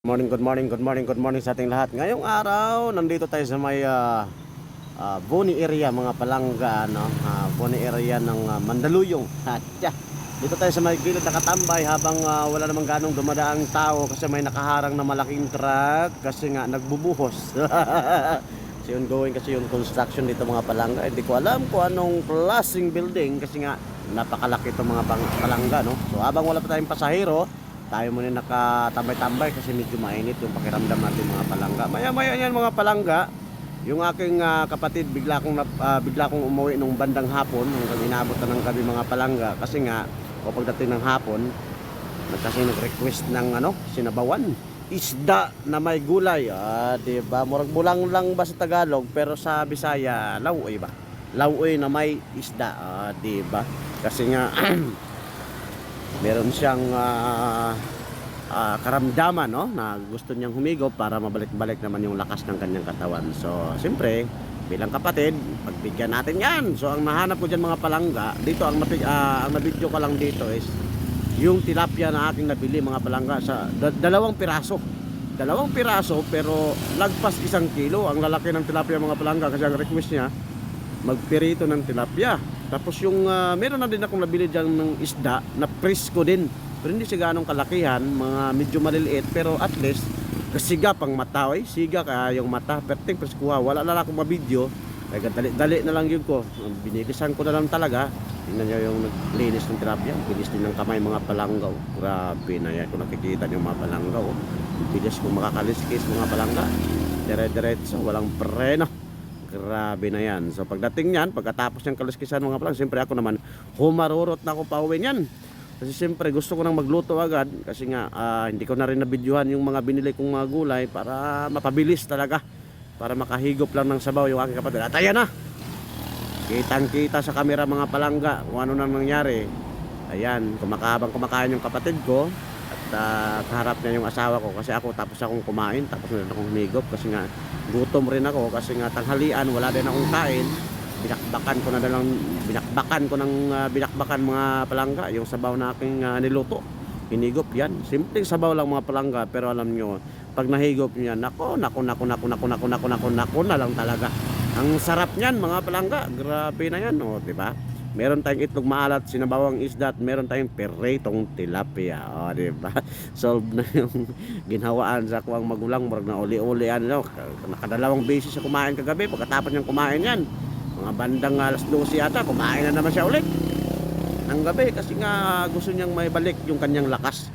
Morning, good morning, good morning, good morning sa ating lahat. Ngayong araw, nandito tayo sa may ah, ah, Boni area, mga palangga, no? Ah, Boni area ng ah, Mandaluyong. Hatya. Dito tayo sa may gilid nakatambay habang ah, wala namang ganong dumadaang tao kasi may nakaharang na malaking truck kasi nga nagbubuhos. kasi ongoing kasi yung construction dito mga palangga. Hindi ko alam kung anong klaseng building kasi nga napakalaki itong mga palangga, no? So habang wala pa tayong pasahero, tayo muna nakatambay-tambay kasi medyo mainit yung pakiramdam natin mga palangga. Maya-maya yan mga palangga. Yung aking ah, kapatid bigla kong nap- ah, bigla kong umuwi nung bandang hapon hanggang inabot na ng gabi mga palangga kasi nga o ng hapon kasi nag-request ng ano, sinabawan. Isda na may gulay. Ah, 'di ba? Murag bulang lang ba sa Tagalog pero sa Bisaya, lauoy ba? Lauoy na may isda. Ah, 'di ba? Kasi nga meron siyang ah, ah, karamdaman no na gusto niyang humigop para mabalik-balik naman yung lakas ng kanyang katawan. So, siyempre, bilang kapatid, pagbigyan natin 'yan. So, ang nahanap ko diyan mga palangga, dito ang ah, ang nabidyo ko lang dito is yung tilapia na aking nabili mga palangga sa da- dalawang piraso. Dalawang piraso pero lagpas isang kilo. Ang lalaki ng tilapia mga palangga kasi ang request niya magpirito ng tilapia. Tapos yung ah, meron na din akong nabili diyan ng isda na presko din. Pero hindi siya ganong kalakihan, mga medyo maliliit pero at least kasiga pang mata oy, siga kaya yung mata, perting preskuha. Wala na lang akong mabidyo. Kaya dali-dali na lang yun ko. Binilisan ko na lang talaga. Tingnan niyo yung naglinis ng tilapia. Bilis din ng kamay mga palanggaw. Grabe na yan kung nakikita niyo mga palanggaw. Ang Bilis kung makakaliskis mga palangga. Dire-diretso, walang preno. Grabe na yan. So pagdating niyan, pagkatapos ng kaliskisan mga palang, siyempre ako naman, humarurot na ako pa uwi niyan. Kasi siyempre gusto ko nang magluto agad kasi nga ah, hindi ko na rin nabidyohan yung mga binili kong mga gulay para mapabilis talaga. Para makahigop lang ng sabaw yung aking kapatid. At ayan na! Kitang kita sa kamera mga palangga kung ano nang nangyari. Ayan, kumakahabang kumakain yung kapatid ko ah, kaharap niya yung asawa ko kasi ako tapos akong kumain tapos na akong humigop kasi nga gutom rin ako kasi nga tanghalian wala din akong kain. Binakbakan ko na lang binakbakan ko ng ah, binakbakan mga palangga yung sabaw na aking ah, niluto. Hinigop yan. Simpleng sabaw lang mga palangga pero alam nyo pag nahigop nyo yan nako nako nako nako nako nako nako nako nako na lang talaga. Ang sarap niyan mga palangga. Grabe na yan oh, di ba Meron tayong itlog maalat, sinabawang isda at meron tayong peretong tilapia. O, di ba? Solve na yung ginhawaan sa kuwang magulang. Murag na uli-uli. Ano, nakadalawang beses siya kumain kagabi. Pagkatapos niyang kumain yan, mga bandang alas 12 yata, kumain na naman siya ulit. Ng gabi kasi nga gusto niyang may balik yung kanyang lakas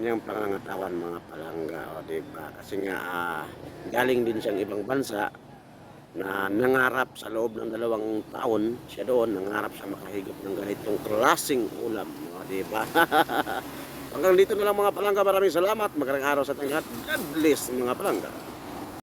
kanyang pangangatawan mga palangga. O, di ba? Kasi nga ah, galing din siyang ibang bansa na nangarap sa loob ng dalawang taon siya doon nangarap sa makahigop ng ganitong klaseng ulam o, di ba hanggang dito na lang mga palangga. Maraming salamat. Magandang araw sa ating God bless mga palangga